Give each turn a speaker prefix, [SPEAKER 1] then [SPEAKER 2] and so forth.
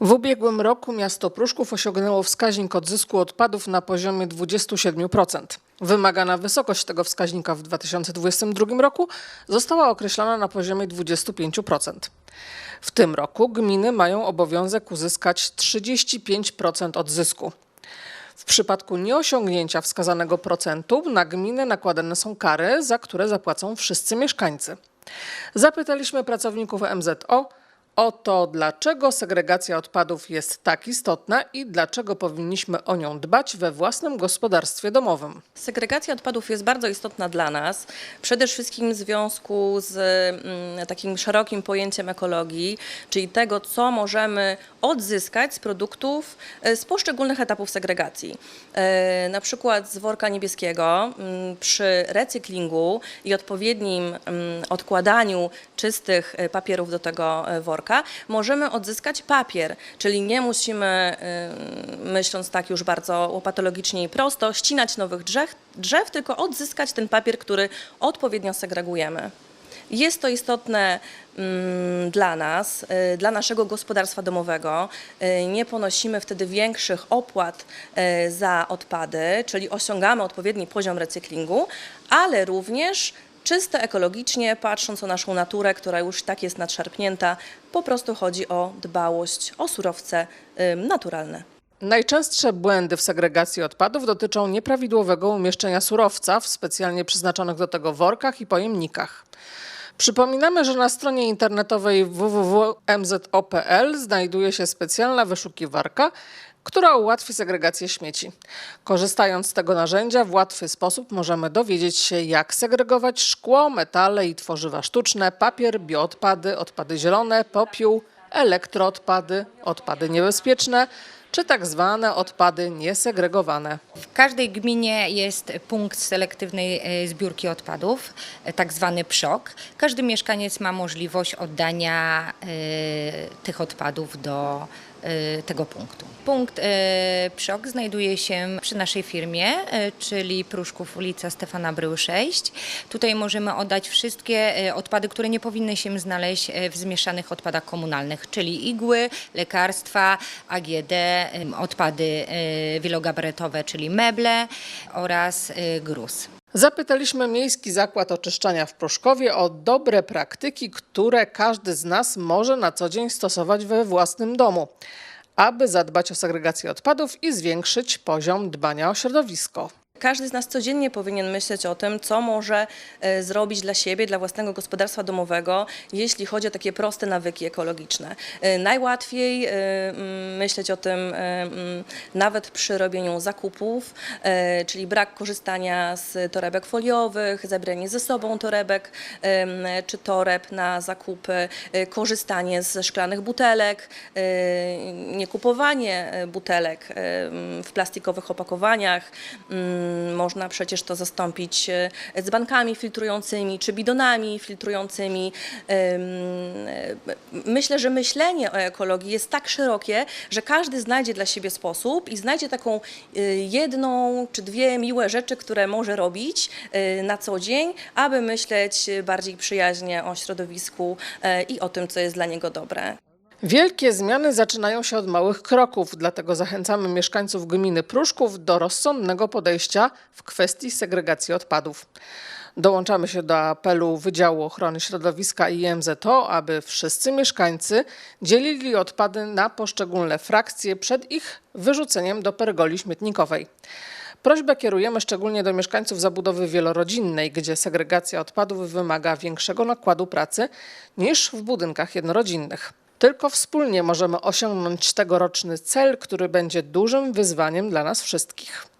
[SPEAKER 1] W ubiegłym roku miasto Pruszków osiągnęło wskaźnik odzysku odpadów na poziomie 27%. Wymagana wysokość tego wskaźnika w 2022 roku została określona na poziomie 25%. W tym roku gminy mają obowiązek uzyskać 35% odzysku. W przypadku nieosiągnięcia wskazanego procentu na gminę nakładane są kary, za które zapłacą wszyscy mieszkańcy. Zapytaliśmy pracowników MZO o to, dlaczego segregacja odpadów jest tak istotna i dlaczego powinniśmy o nią dbać we własnym gospodarstwie domowym.
[SPEAKER 2] Segregacja odpadów jest bardzo istotna dla nas, przede wszystkim w związku z mm, takim szerokim pojęciem ekologii, czyli tego, co możemy odzyskać z produktów e, z poszczególnych etapów segregacji. E, Na przykład z worka niebieskiego mm, przy recyklingu i odpowiednim mm, odkładaniu czystych e, papierów do tego e, możemy odzyskać papier, czyli nie musimy, e, myśląc tak już bardzo łopatologicznie i prosto, ścinać nowych drzew, drzew, tylko odzyskać ten papier, który odpowiednio segregujemy. Jest to istotne mm, dla nas, y, dla naszego gospodarstwa domowego. Y, Nie ponosimy wtedy większych opłat y, za odpady, czyli osiągamy odpowiedni poziom recyklingu, ale również czyste ekologicznie, patrząc o naszą naturę, która już tak jest nadszarpnięta, po prostu chodzi o dbałość o surowce naturalne.
[SPEAKER 1] Najczęstsze błędy w segregacji odpadów dotyczą nieprawidłowego umieszczenia surowca w specjalnie przeznaczonych do tego workach i pojemnikach. Przypominamy, że na stronie internetowej www.mzo.pl znajduje się specjalna wyszukiwarka, która ułatwi segregację śmieci. Korzystając z tego narzędzia w łatwy sposób możemy dowiedzieć się, jak segregować szkło, metale i tworzywa sztuczne, papier, bioodpady, odpady zielone, popiół, elektroodpady, odpady niebezpieczne czy tak zwane odpady niesegregowane.
[SPEAKER 3] W każdej gminie jest punkt selektywnej e, zbiórki odpadów, e, tak zwany PSZOK. Każdy mieszkaniec ma możliwość oddania e, tych odpadów do tego punktu. Punkt PSZOK znajduje się przy naszej firmie, czyli Pruszków ulica Stefana Brył 6. Tutaj możemy oddać wszystkie odpady, które nie powinny się znaleźć w zmieszanych odpadach komunalnych, czyli igły, lekarstwa, AGD, odpady e, wielogabarytowe, czyli meble oraz e, gruz.
[SPEAKER 1] Zapytaliśmy Miejski Zakład Oczyszczania w Pruszkowie o dobre praktyki, które każdy z nas może na co dzień stosować we własnym domu, aby zadbać o segregację odpadów i zwiększyć poziom dbania o środowisko.
[SPEAKER 2] Każdy z nas codziennie powinien myśleć o tym, co może e, zrobić dla siebie, dla własnego gospodarstwa domowego, jeśli chodzi o takie proste nawyki ekologiczne. E, Najłatwiej e, mm, myśleć o tym mm, nawet przy robieniu zakupów, czyli brak korzystania z torebek foliowych, zabieranie ze sobą torebek czy toreb na zakupy, korzystanie ze szklanych butelek, nie kupowanie butelek w plastikowych opakowaniach. Mm, Można przecież to zastąpić e, dzbankami filtrującymi czy bidonami filtrującymi. E, Myślę, że myślenie o ekologii jest tak szerokie, że każdy znajdzie dla siebie sposób i znajdzie taką e, jedną czy dwie miłe rzeczy, które może robić e, na co dzień, aby myśleć bardziej przyjaźnie o środowisku e, i o tym, co jest dla niego dobre.
[SPEAKER 1] Wielkie zmiany zaczynają się od małych kroków, dlatego zachęcamy mieszkańców gminy Pruszków do rozsądnego podejścia w kwestii segregacji odpadów. Dołączamy się do apelu Wydziału Ochrony Środowiska i MZO, aby wszyscy mieszkańcy dzielili odpady na poszczególne frakcje przed ich wyrzuceniem do pergoli śmietnikowej. Prośbę kierujemy szczególnie do mieszkańców zabudowy wielorodzinnej, gdzie segregacja odpadów wymaga większego nakładu pracy niż w budynkach jednorodzinnych. Tylko wspólnie możemy osiągnąć tegoroczny cel, który będzie dużym wyzwaniem dla nas wszystkich.